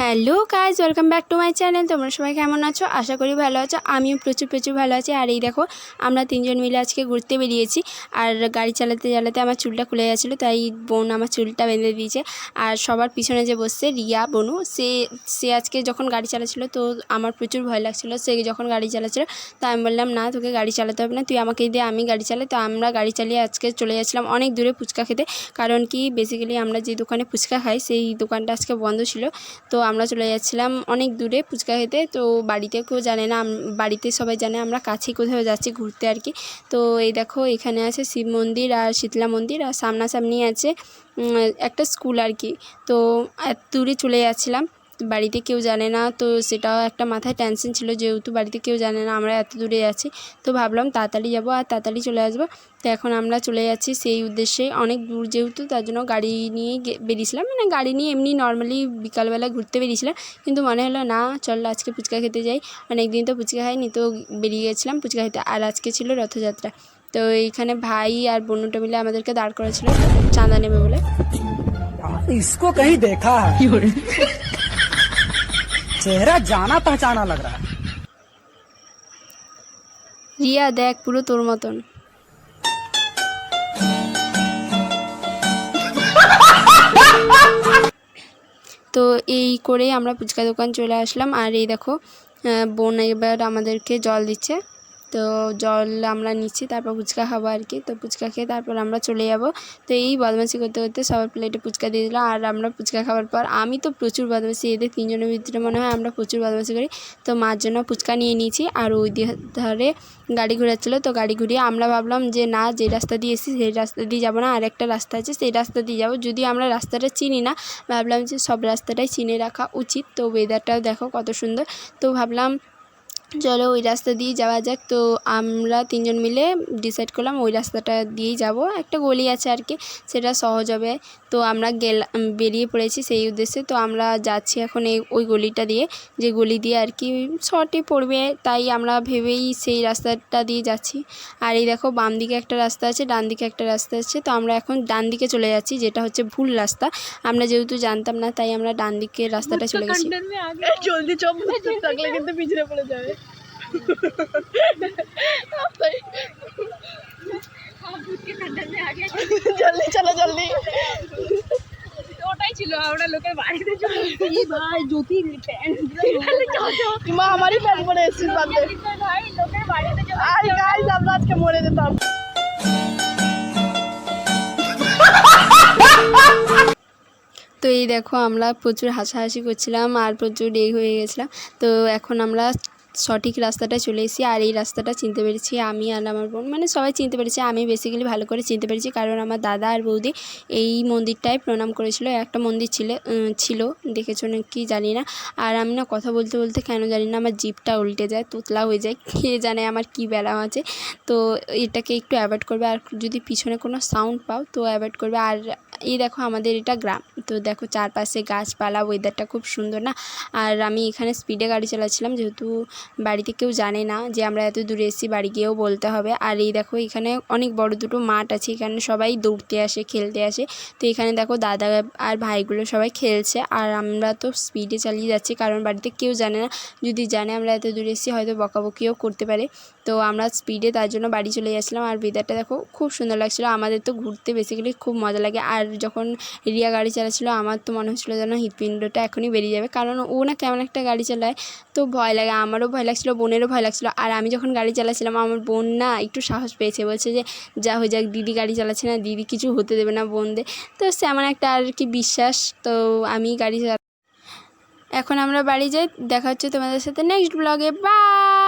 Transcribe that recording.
Hello guys welcome back to my channel তোমরা সবাই কেমন আছো? আশা করি ভালো আছো। আমিও প্রচুর প্রচুর ভালো আছি। আর এই দেখো, আমরা তিনজন মিলে আজকে ঘুরতে বেরিয়েছি। আর গাড়ি চালাতে চালাতে আমার চুলটা খুলে গেছিল, তাই বোন আমার চুলটা বেঁধে দিয়েছে। আর সবার পিছনে যে বসছে, রিয়া, বনু, সে সে আজকে যখন গাড়ি চালাচ্ছিলো, তো আমার প্রচুর ভয় লাগছিল। সে যখন গাড়ি চালাচ্ছিলো, তো আমি বললাম, না, তোকে গাড়ি চালাতে হবে না, তুই আমাকে দিয়ে আমি গাড়ি চালাই। তো আমরা গাড়ি চালিয়ে আজকে চলে যাচ্ছিলাম অনেক দূরে ফুচকা খেতে। কারণ কি বেসিক্যালি আমরা যে দোকানে ফুচকা খাই, সেই দোকানটা আজকে বন্ধ ছিল। তো আমরা চলে যাচ্ছিলাম অনেক দূরে ফুচকা খেতে, তো বাড়িতে কেউ জানে না বাড়িতে সবাই জানে আমরা কাছেই কোথাও যাচ্ছি ঘুরতে আর কি। তো এই দেখো এখানে আছে শিব মন্দির আর শীতলা মন্দির আর সামনাসামনি আছে একটা স্কুল আর কি। তো এত দূরে চলে যাচ্ছিলাম। বাড়িতে কেউ জানে না তো সেটাও একটা মাথায় টেনশন ছিল যেহেতু বাড়িতে কেউ জানে না আমরা এত দূরে যাচ্ছি তো ভাবলাম তাড়াতাড়ি যাবো আর তাড়াতাড়ি চলে আসবো তো এখন আমরা চলে যাচ্ছি সেই উদ্দেশ্যে অনেক দূর যেহেতু তার জন্য গাড়ি নিয়ে গে- বেরিয়েছিলাম মানে গাড়ি নিয়ে এমনি নর্মালি বিকালবেলা ঘুরতে বেরিয়েছিলাম কিন্তু মনে হলো না চল আজকে ফুচকা খেতে যাই অনেক দিন তো ফুচকা খাইনি তো বেরিয়ে গেছিলাম ফুচকা খেতে আর আজকে ছিল রথযাত্রা তো এইখানে ভাই আর বোনটা মিলে আমাদেরকে দাঁড় করেছিল চাঁদা নেবে বলে इसको कहीं देखा है চেহারা জানা পহচানা লাগ রা রিয়া দেখ পুরো তোর মতন তো এই করেই আমরা ফুচকা দোকান চলে আসলাম। আর এই দেখো বোন এবার আমাদেরকে জল দিচ্ছে। তো জল আমরা নিচ্ছি, তারপর ফুচকা খাব আর কি তো ফুচকা খেয়ে তারপর আমরা চলে যাব। তো এই বদমাশি করতে করতে সবার প্লেটে ফুচকা দিয়ে দিল। আর আমরা ফুচকা খাওয়ার পর আমি তো প্রচুর বদমাশি এদের তিনজনের ভিতরে মনে হয় আমরা প্রচুর বদমাশি করি। তো মার জন্য ফুচকা নিয়ে নিয়েছি। আর ওই ধারে গাড়ি ঘোরাচ্ছিলো। তো গাড়ি ঘুরিয়ে আমরা ভাবলাম যে, না, যে রাস্তা দিয়ে এসেছি, সেই রাস্তা দিয়ে যাব না। আর একটা রাস্তা আছে, সেই রাস্তা দিয়ে যাব। যদি আমরা রাস্তাটা চিনি না, ভাবলাম যে সব রাস্তাটাই চিনে রাখা উচিত। তো ওয়েদারটাও দেখো কত সুন্দর। তো ভাবলাম চলো ওই রাস্তা দিয়ে যাওয়া যাক। তো আমরা তিনজন মিলে ডিসাইড করলাম ওই রাস্তাটা দিয়েই যাব। একটা গলি আছে আর কি সেটা সহজ হবে। তো আমরা গেলাম বেরিয়ে পড়েছি সেই উদ্দেশ্যে। তো আমরা যাচ্ছি এখন এই ওই গলিটা দিয়ে। যে গলি দিয়ে আর কি শর্টে পড়বে তাই আমরা ভেবেই সেই রাস্তাটা দিয়ে যাচ্ছি। আর এই দেখো বাম দিকে একটা রাস্তা আছে ডান দিকে একটা রাস্তা আছে। তো আমরা এখন ডান দিকে চলে যাচ্ছি যেটা হচ্ছে ভুল রাস্তা। আমরা যেহেতু জানতাম না তাই আমরা ডান দিকের রাস্তাটা চলে গেছি। জলদি চপ থাকলে কিন্তু পিছনে পড়ে যাবে। জলদি চলো জলদি। ওটাই ছিল আমরা লোকের বাড়িতে চলে ভাই জ্যোতি মা আমারই প্যান্ট পরে এসেছিস বাদে ভাই লোকের বাড়িতে আর গাইস আমরা আজকে মরে যেতাম। তো এই দেখো আমরা প্রচুর হাসাহাসি করছিলাম আর প্রচুর রেগ হয়ে গেছিলাম। তো এখন আমরা সঠিক রাস্তাটা চলে এসেছি আর এই রাস্তাটা চিনতে পেরেছি আমি আর আমার বোন। মানে সবাই চিনতে পেরেছি, আমি বেসিক্যালি ভালো করে চিনতে পেরেছি কারণ আমার দাদা আর বৌদি এই মন্দিরটায় প্রণাম করেছিল। একটা মন্দির ছিল ছিল, দেখেছ কি জানি না। আর আমি না কথা বলতে বলতে কেন জানি না আমার জিপটা উল্টে যায়, তোতলা হয়ে যায়, কে জানে আমার কি ব্যারাম আছে। তো এটাকে একটু অ্যাভয়েড করবে আর যদি পিছনে কোনো সাউন্ড পাও তো অ্যাভয়েড করবে। আর এই দেখো আমাদের এটা গ্রাম, তো দেখো চারপাশে গাছপালা ওয়েদারটা খুব সুন্দর না। আর আমি এখানে স্পিডে গাড়ি চালাচ্ছিলাম, যেহেতু বাড়িতে কেউ জানে না যে আমরা এত দূরে এসেছি, বাড়ি গিয়েও বলতে হবে। আর এই দেখো, এখানে অনেক বড় দুটো মাঠ আছে, এখানে সবাই দৌড়তে আসে, খেলতে আসে। তো এখানে দেখো, দাদা আর ভাইগুলো সবাই খেলছে। আর আমরা তো স্পিডে চালিয়ে যাচ্ছি, কারণ বাড়িতে কেউ জানে না। যদি জানে আমরা এত দূরে এসেছি, হয়তো বকাবকিও করতে পারে। তো আমরা স্পিডে তার জন্য বাড়ি চলে যাচ্ছিলাম। আর ওয়েদারটা দেখো, খুব সুন্দর লাগছিল। আমাদের তো ঘুরতে বেসিক্যালি খুব মজা লাগে। আর যখন রিয়া গাড়ি চালাচ্ছিল, আমার তো মনে হচ্ছিল যেন হৃৎপিণ্ডটা এখনই বেরিয়ে যাবে। কারণ ও না কেমন একটা গাড়ি চালায়, তো ভয় লাগে। আমারও লাগছিল, বোনেরও ভয় লাগছিল। আর আমি যখন গাড়ি চালাচ্ছিলাম, আমার বোন না একটু সাহস পেয়েছে। বলছে যে, যা হয়ে যাক, দিদি গাড়ি চালাচ্ছে না, দিদি কিছু হতে দেবে না বোনদের। তো সে আমার একটা আর কি বিশ্বাস, তো আমি গাড়ি চালা এখন আমরা বাড়ি যাই, দেখা হচ্ছে তোমাদের সাথে নেক্সট ব্লগে বাই